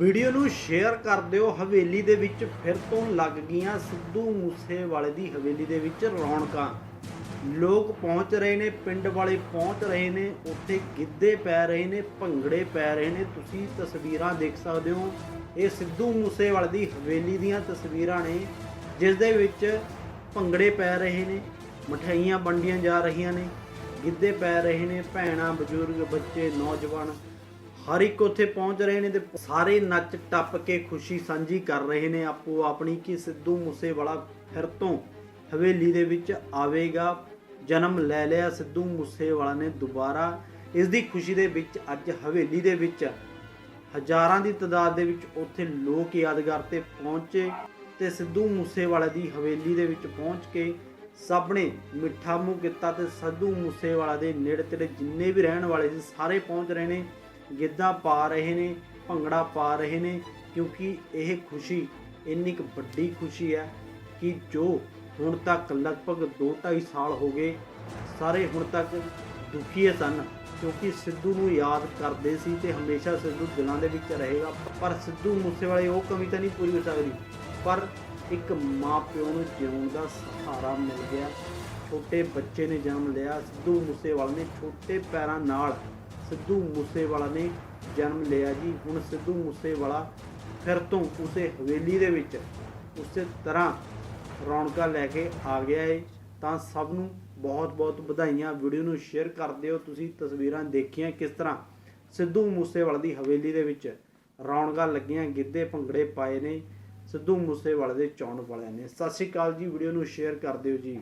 Video ਨੂੰ share ਕਰ ਦਿਓ। ਹਵੇਲੀ ਦੇ ਵਿੱਚ ਫਿਰ ਤੋਂ ਲੱਗ ਗਈਆਂ ਸਿੱਧੂ ਮੂਸੇਵਾਲੇ ਦੀ ਹਵੇਲੀ ਦੇ ਵਿੱਚ ਰੌਣਕਾਂ। ਲੋਕ ਪਹੁੰਚ ਰਹੇ ਨੇ, ਪਿੰਡ ਵਾਲੇ ਪਹੁੰਚ ਰਹੇ ਨੇ, ਉੱਥੇ ਗਿੱਧੇ ਪੈ ਰਹੇ ਨੇ, ਭੰਗੜੇ ਪੈ ਰਹੇ ਨੇ। ਤੁਸੀਂ ਤਸਵੀਰਾਂ ਦੇਖ ਸਕਦੇ ਹੋ। ਇਹ ਸਿੱਧੂ ਮੂਸੇਵਾਲੇ ਦੀ ਹਵੇਲੀ ਦੀਆਂ ਤਸਵੀਰਾਂ ਨੇ, ਜਿਸ ਦੇ ਵਿੱਚ ਭੰਗੜੇ ਪੈ ਰਹੇ ਨੇ, ਮਠਿਆਈਆਂ ਵੰਡੀਆਂ ਜਾ ਰਹੀਆਂ ਨੇ, ਗਿੱਧੇ ਪੈ ਰਹੇ ਨੇ, ਭੈਣਾਂ, ਬਜ਼ੁਰਗ, ਬੱਚੇ, ਨੌਜਵਾਨ। ਹਰ ਇੱਕ ਉੱਥੇ ਪਹੁੰਚ ਰਹੇ ਨੇ ਤੇ ਸਾਰੇ ਨੱਚ ਟੱਪ ਕੇ ਖੁਸ਼ੀ ਸਾਂਝੀ ਕਰ ਰਹੇ ਨੇ। ਆਪੋ ਆਪਣੀ ਕਿ ਸਿੱਧੂ ਮੂਸੇਵਾਲਾ ਫਿਰ ਤੋਂ ਹਵੇਲੀ ਦੇ ਵਿੱਚ ਆਵੇਗਾ। ਜਨਮ ਲੈ ਲਿਆ ਸਿੱਧੂ ਮੂਸੇਵਾਲਾ ਨੇ ਦੁਬਾਰਾ। ਇਸ ਦੀ ਖੁਸ਼ੀ ਦੇ ਵਿੱਚ ਅੱਜ ਹਵੇਲੀ ਦੇ ਵਿੱਚ ਹਜ਼ਾਰਾਂ ਦੀ ਤਾਦਾਦ ਦੇ ਵਿੱਚ ਉੱਥੇ ਲੋਕ ਯਾਦਗਾਰ ਤੇ ਪਹੁੰਚੇ ਤੇ ਸਿੱਧੂ ਮੂਸੇਵਾਲਾ ਦੀ ਹਵੇਲੀ ਦੇ ਵਿੱਚ ਪਹੁੰਚ ਕੇ ਸਭ ਨੇ ਮਿੱਠਾ ਮੂੰਹ ਕੀਤਾ ਤੇ ਸਿੱਧੂ ਮੂਸੇਵਾਲਾ ਦੇ ਨੇੜੇ ਤੇੜੇ ਜਿੰਨੇ ਵੀ ਰਹਿਣ ਵਾਲੇ ਸੀ, ਸਾਰੇ ਪਹੁੰਚ ਰਹੇ ਨੇ। ਗਿੱਧਾ ਪਾ ਰਹੇ ਨੇ, ਭੰਗੜਾ ਪਾ ਰਹੇ ਨੇ, ਕਿਉਂਕਿ ਇਹ ਖੁਸ਼ੀ ਇੰਨੀ ਕੁ ਵੱਡੀ ਖੁਸ਼ੀ ਹੈ ਕਿ ਜੋ ਹੁਣ ਤੱਕ ਲਗਭਗ 2.5 ਸਾਲ ਹੋ ਗਏ, ਸਾਰੇ ਹੁਣ ਤੱਕ ਦੁਖੀ ਸਨ, ਕਿਉਂਕਿ ਸਿੱਧੂ ਨੂੰ ਯਾਦ ਕਰਦੇ ਸੀ ਤੇ ਹਮੇਸ਼ਾ ਸਿੱਧੂ ਦਿਲਾਂ ਦੇ ਵਿੱਚ ਰਹੇਗਾ। ਪਰ ਸਿੱਧੂ ਮੂਸੇਵਾਲੇ ਉਹ ਕਮੀ ਤਾਂ ਨਹੀਂ ਪੂਰੀ ਹੋ ਸਕਦੀ। ਪਰ ਇੱਕ ਮਾਂ ਪਿਓ ਨੂੰ ਜਿਉਣ ਦਾ ਸਹਾਰਾ ਮਿਲ ਗਿਆ। ਛੋਟੇ ਬੱਚੇ ਨੇ ਜਨਮ ਲਿਆ। ਸਿੱਧੂ ਮੂਸੇਵਾਲੇ ਨੇ ਛੋਟੇ ਪੈਰਾਂ ਨਾਲ ਸਿੱਧੂ ਮੂਸੇਵਾਲਾ ਨੇ ਜਨਮ ਲਿਆ ਜੀ। ਹੁਣ ਸਿੱਧੂ ਮੂਸੇਵਾਲਾ ਫਿਰ ਤੋਂ ਉਸੇ ਹਵੇਲੀ ਦੇ ਵਿੱਚ ਉਸੇ ਤਰ੍ਹਾਂ ਰੌਣਕਾਂ ਲੈ ਕੇ ਆ ਗਿਆ ਏ। ਤਾਂ ਸਭ ਨੂੰ ਬਹੁਤ ਬਹੁਤ ਵਧਾਈਆਂ। ਵੀਡੀਓ ਨੂੰ ਸ਼ੇਅਰ ਕਰ ਦਿਓ। ਤੁਸੀਂ ਤਸਵੀਰਾਂ ਦੇਖੀਆਂ ਕਿਸ ਤਰ੍ਹਾਂ? ਸਿੱਧੂ ਮੂਸੇਵਾਲੇ ਦੀ ਹਵੇਲੀ ਦੇ ਵਿੱਚ ਰੌਣਕਾਂ ਲੱਗੀਆਂ, ਗਿੱਧੇ ਭੰਗੜੇ ਪਾਏ ਨੇ। ਸਿੱਧੂ ਮੂਸੇਵਾਲੇ ਦੇ ਚੌਣ ਵਾਲਿਆਂ ਨੇ। ਸਤਿ ਸ਼੍ਰੀ ਅਕਾਲ ਜੀ। ਵੀਡੀਓ ਨੂੰ ਸ਼ੇਅਰ ਕਰ ਦਿਓ ਜੀ।